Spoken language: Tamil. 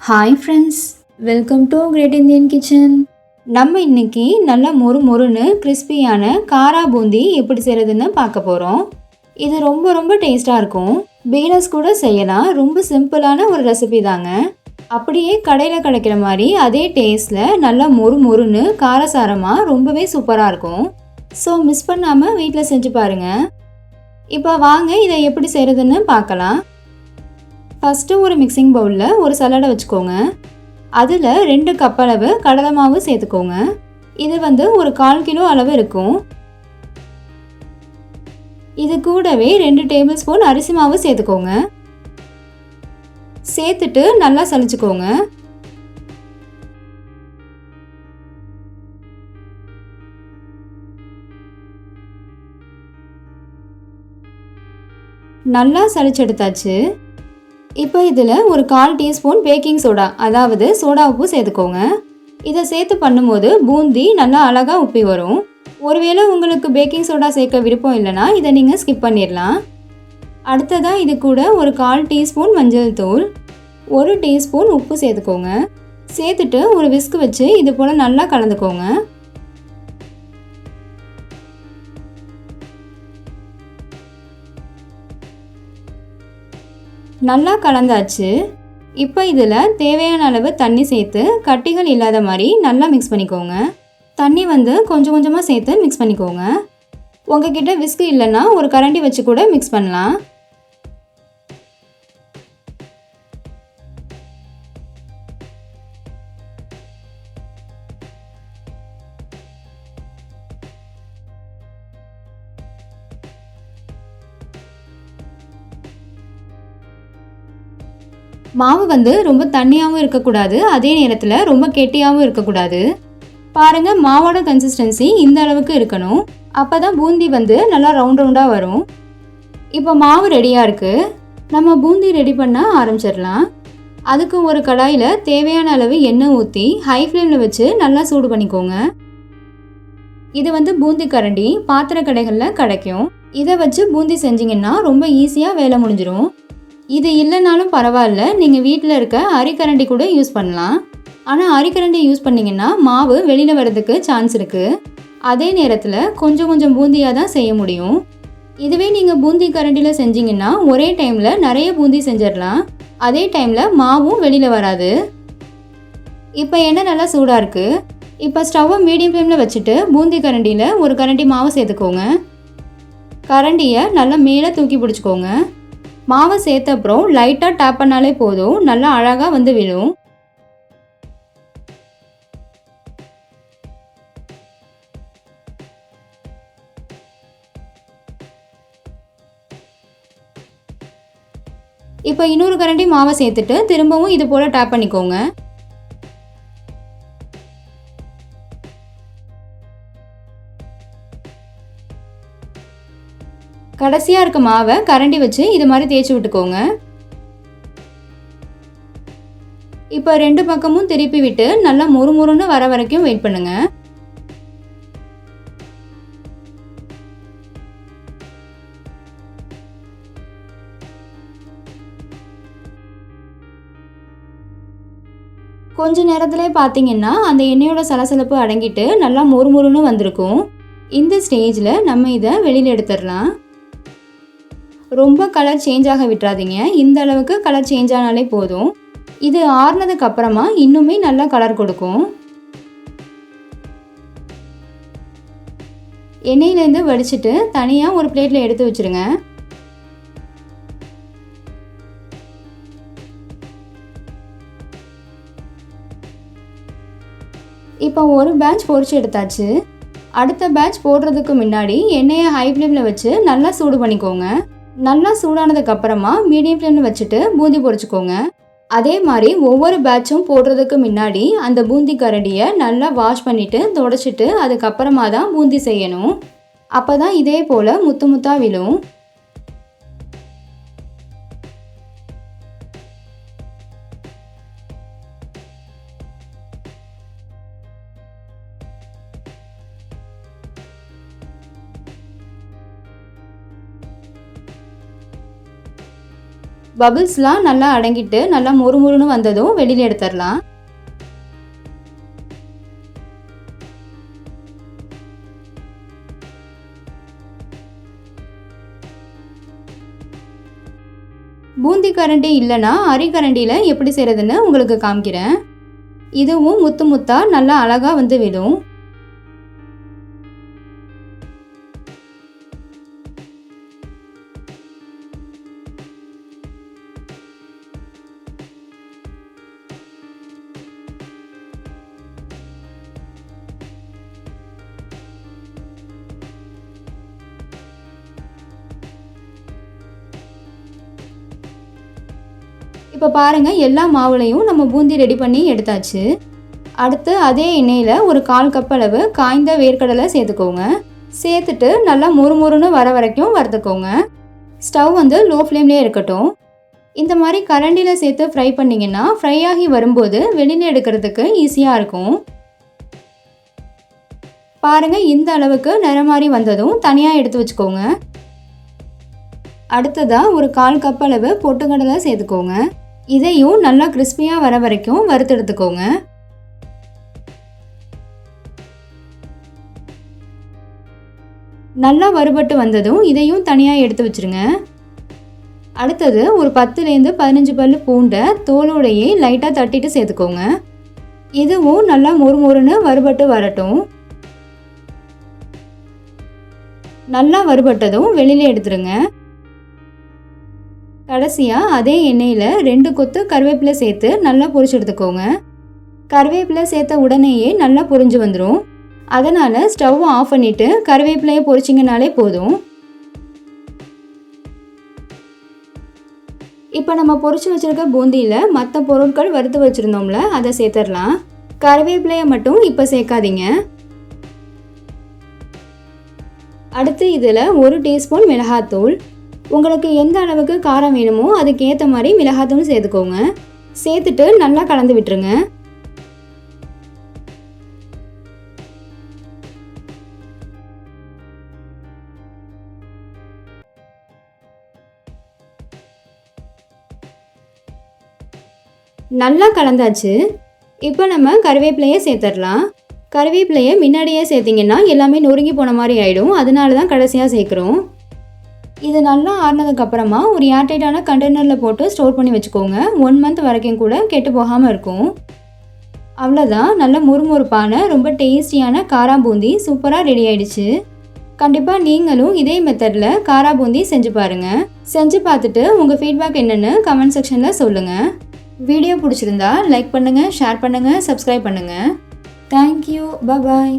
Hi friends welcome to great Indian kitchen நம்ம இன்னைக்கு நல்லா மொறு மொறுன்னு கிறிஸ்பியான காரா பூந்தி எப்படி செய்கிறதுன்னு பார்க்க போகிறோம் இது ரொம்ப ரொம்ப டேஸ்ட்டாக இருக்கும். பீனஸ் கூட செய்யலாம் ரொம்ப சிம்பிளான ஒரு ரெசிபி தாங்க. அப்படியே கடையில் கிடைக்கிற மாதிரி அதே டேஸ்ட்டில் நல்லா மொறு மொறுன்னு காரசாரமாக ரொம்பவே சூப்பராக இருக்கும். ஸோ மிஸ் பண்ணாமல் வீட்டில் செஞ்சு பாருங்கள் இப்போ வாங்க இதை எப்படி செய்கிறதுன்னு பார்க்கலாம். ஃபஸ்ட்டு ஒரு மிக்சிங் பவுலில் ஒரு சலடை வச்சுக்கோங்க. அதில் ரெண்டு கப் அளவு கடலை மாவு சேர்த்துக்கோங்க. இது வந்து ஒரு கால் கிலோ அளவு இருக்கும். இது கூடவே ரெண்டு டேபிள் ஸ்பூன் அரிசி மாவு சேர்த்துக்கோங்க. சேர்த்துட்டு நல்லா சலிச்சுக்கோங்க நல்லா சளிச்செடுத்தாச்சு. இப்போ இதில் ஒரு கால் டீஸ்பூன் பேக்கிங் சோடா அதாவது சோடா உப்பு சேர்த்துக்கோங்க. இதை சேர்த்து பண்ணும்போது பூந்தி நல்லா அழகாக உப்பி வரும். ஒருவேளை உங்களுக்கு பேக்கிங் சோடா சேர்க்க விருப்பம் இல்லைன்னா இதை நீங்கள் ஸ்கிப் பண்ணிடலாம். அடுத்ததாக இது கூட ஒரு கால் டீஸ்பூன் மஞ்சள் தூள் ஒரு டீஸ்பூன் உப்பு சேர்த்துக்கோங்க. சேர்த்துட்டு ஒரு விஸ்க் வச்சு இது போல் நல்லா கலந்துக்கோங்க. நல்லா கலந்தாச்சு. இப்போ இதில் தேவையான அளவு தண்ணி சேர்த்து கட்டிகள் இல்லாத மாதிரி நல்லா மிக்ஸ் பண்ணிக்கோங்க. தண்ணி வந்து கொஞ்சம் கொஞ்சமாக சேர்த்து மிக்ஸ் பண்ணிக்கோங்க. உங்ககிட்ட விஸ்கு இல்லைன்னா ஒரு கரண்டி வச்சு கூட மிக்ஸ் பண்ணலாம். மாவு வந்து ரொம்ப தண்ணியாகவும் இருக்கக்கூடாது அதே நேரத்தில் ரொம்ப கெட்டியாகவும் இருக்கக்கூடாது. பாருங்கள் மாவோட கன்சிஸ்டன்சி இந்த அளவுக்கு இருக்கணும். அப்போ தான் பூந்தி வந்து நல்லா ரவுண்ட் ரவுண்டாக வரும். இப்போ மாவு ரெடியாக இருக்குது நம்ம பூந்தி ரெடி பண்ண ஆரம்பிச்சிடலாம். அதுக்கு ஒரு கடாயில் தேவையான அளவு எண்ணெய் ஊற்றி ஹை ஃப்ளேமில் வச்சு நல்லா சூடு பண்ணிக்கோங்க. இது வந்து பூந்தி கரண்டி பாத்திர கடைகளில் கிடைக்கும். இதை வச்சு பூந்தி செஞ்சிங்கன்னா ரொம்ப ஈஸியாக வேலை முடிஞ்சிடும் இது இல்லைனாலும் பரவாயில்ல. நீங்கள் வீட்டில் இருக்க அரிக்கரண்டி கூட யூஸ் பண்ணலாம். ஆனால் அரிக்கரண்டி யூஸ் பண்ணிங்கன்னா மாவு வெளியில் வர்றதுக்கு சான்ஸ் இருக்குது அதே நேரத்தில் கொஞ்சம் கொஞ்சம் பூந்தியாக தான் செய்ய முடியும். இதுவே நீங்கள் பூந்தி கரண்டியில் செஞ்சீங்கன்னா ஒரே டைமில் நிறைய பூந்தி செஞ்சிடலாம். அதே டைமில் மாவும் வெளியில் வராது. இப்போ எண்ணெய் நல்லா சூடாக இருக்குது இப்போ ஸ்டவ்வை மீடியம் ஃப்ளேமில் வச்சுட்டு பூந்தி கரண்டியில் ஒரு கரண்டி மாவு சேர்த்துக்கோங்க. கரண்டியை நல்லா மேலே தூக்கி பிடிச்சிக்கோங்க. மாவை சேர்த்த அப்புறம் லைட்டாக டேப் பண்ணாலே போதும். நல்லா அழகாக வந்து விழும். இப்போ இன்னொரு கரண்டி மாவை சேர்த்துட்டு திரும்பவும் இது போல் டேப் பண்ணிக்கோங்க. கடைசியாக இருக்க மாவை கரண்டி வச்சு இது மாதிரி தேய்ச்சி விட்டுக்கோங்க. இப்போ ரெண்டு பக்கமும் திருப்பி விட்டு நல்லா முறுமுறுன்னு வர வரைக்கும் வெயிட் பண்ணுங்க. கொஞ்ச நேரத்திலே பார்த்தீங்கன்னா அந்த எண்ணெயோட சலசலப்பு அடங்கிட்டு நல்லா மொறுமொறுன்னு வந்திருக்கும். இந்த ஸ்டேஜில் நம்ம இதை வெளியில் எடுத்துடலாம். ரொம்ப கலர் சேஞ்ச் ஆக விட்டுறாதீங்க. இந்த அளவுக்கு கலர் சேஞ்ச் ஆனாலே போதும். இது ஆறுனதுக்கு அப்புறமா இன்னுமே நல்லா கலர் கொடுக்கும். எண்ணெயிலேருந்து வடிச்சிட்டு தனியாக ஒரு பிளேட்டில் எடுத்து வச்சுருங்க. இப்போ ஒரு பேட்ச் பொறிச்சு எடுத்தாச்சு. அடுத்த பேட்ச் போடுறதுக்கு முன்னாடி எண்ணெயை ஹை ஃப்ளேமில் வச்சு நல்லா சூடு பண்ணிக்கோங்க. நல்லா சூடானதுக்கு அப்புறமா மீடியம் ஃப்ளேமில் வச்சுட்டு பூந்தி பொரிச்சுக்கோங்க. அதே மாதிரி ஒவ்வொரு பேட்சும் போடுறதுக்கு முன்னாடி அந்த பூந்தி கரடியை நல்லா வாஷ் பண்ணிவிட்டு தொடச்சிட்டு அதுக்கப்புறமா தான் பூந்தி செய்யணும். அப்போ தான் இதே போல் முத்து முத்தாக விழும். பபிள்ஸ்லாம் நல்லா அடங்கிட்டு நல்லா மொறுமொறுன்னு வந்ததும் வெளியில் எடுத்துடலாம். பூந்தி கரண்டி இல்லைன்னா அரிக்கரண்டியில் எப்படி செய்கிறதுன்னு உங்களுக்கு காமிக்கிறேன். இதுவும் முத்து முத்தாக நல்லா அழகாக வந்து விடும். இப்போ பாருங்கள் எல்லா மாவுலையும் நம்ம பூந்தி ரெடி பண்ணி எடுத்தாச்சு. அடுத்து அதே எண்ணெயில் ஒரு கால் கப் அளவு காய்ந்த வேர்க்கடலை சேர்த்துக்கோங்க. சேர்த்துட்டு நல்லா முறுமுறுன்னு வர வரைக்கும் வறுத்துக்கோங்க. ஸ்டவ் வந்து லோ ஃப்ளேம்லேயே இருக்கட்டும். இந்த மாதிரி கரண்டியில் சேர்த்து ஃப்ரை பண்ணிங்கன்னா ஃப்ரை ஆகி வரும்போது வெளியில் எடுக்கிறதுக்கு ஈஸியாக இருக்கும். பாருங்கள் இந்த அளவுக்கு நிறமாறி வந்ததும் தனியாக எடுத்து வச்சுக்கோங்க. அடுத்ததாக ஒரு கால் கப் அளவு பொட்டுக்கடலை சேர்த்துக்கோங்க. இதையும் நல்லா கிறிஸ்பியாக வர வரைக்கும் வறுத்தெடுத்துக்கோங்க. நல்லா வறுபட்டு வந்ததும் இதையும் தனியாக எடுத்து வச்சுருங்க. அடுத்தது ஒரு பத்துலேருந்து பதினஞ்சு பல் பூண்டை தோலோடையே லைட்டாக தட்டிட்டு சேர்த்துக்கோங்க. இதுவும் நல்லா மொறு மொறுன்னு வறுபட்டு வரட்டும். நல்லா வறுபட்டதும் வெளியில் எடுத்துருங்க. கடைசியாக அதே எண்ணெயில் ரெண்டு கொத்து கருவேப்பிலை சேர்த்து நல்லா பொரிச்சு எடுத்துக்கோங்க. கருவேப்பிலை சேர்த்த உடனேயே நல்லா பொரிஞ்சு வந்துடும் அதனால் ஸ்டவ் ஆஃப் பண்ணிவிட்டு கருவேப்பிலையை பொரிச்சிங்கனாலே போதும். இப்போ நம்ம பொரிச்சு வச்சுருக்க பூந்தியில் மற்ற பொருட்கள் வறுத்து வச்சுருந்தோம்ல அதை சேர்த்துடலாம். கருவேப்பிலையை மட்டும் இப்போ சேர்க்காதீங்க. அடுத்து இதில் ஒரு டீஸ்பூன் மிளகாத்தூள் உங்களுக்கு எந்த அளவுக்கு காரம் வேணுமோ அதுக்கேற்ற மாதிரி மிளகாத்தூள் சேர்த்துக்கோங்க. சேர்த்துட்டு நல்லா கலந்து விட்டுருங்க. நல்லா கலந்தாச்சு. இப்போ நம்ம கருவேப்பிலையை சேர்த்துடலாம் கருவேப்பிலையை முன்னாடியே சேர்த்திங்கன்னா எல்லாமே நொறுங்கி போன மாதிரி ஆகிடும் அதனால தான் கடைசியாக சேர்க்குறோம். இது நல்லா ஆறினதுக்கப்புறமா ஒரு ஏர்டைட்டான கண்டெய்னரில் போட்டு ஸ்டோர் பண்ணி வச்சுக்கோங்க. ஒன் மந்த் வரைக்கும் கூட கெட்டு போகாமல் இருக்கும். அவ்வளோதான் நல்ல முறுமுறுப்பான ரொம்ப டேஸ்டியான காரா பூந்தி சூப்பராக ரெடி ஆயிடுச்சு. கண்டிப்பாக நீங்களும் இதே மெத்தடில் காரா பூந்தி செஞ்சு பாருங்கள் செஞ்சு பார்த்துட்டு உங்கள் ஃபீட்பேக் என்னென்னு கமெண்ட் செக்ஷனில் சொல்லுங்கள் வீடியோ பிடிச்சிருந்தா லைக் பண்ணுங்கள் ஷேர் பண்ணுங்கள் சப்ஸ்கிரைப் பண்ணுங்கள் தேங்க்யூ பாய்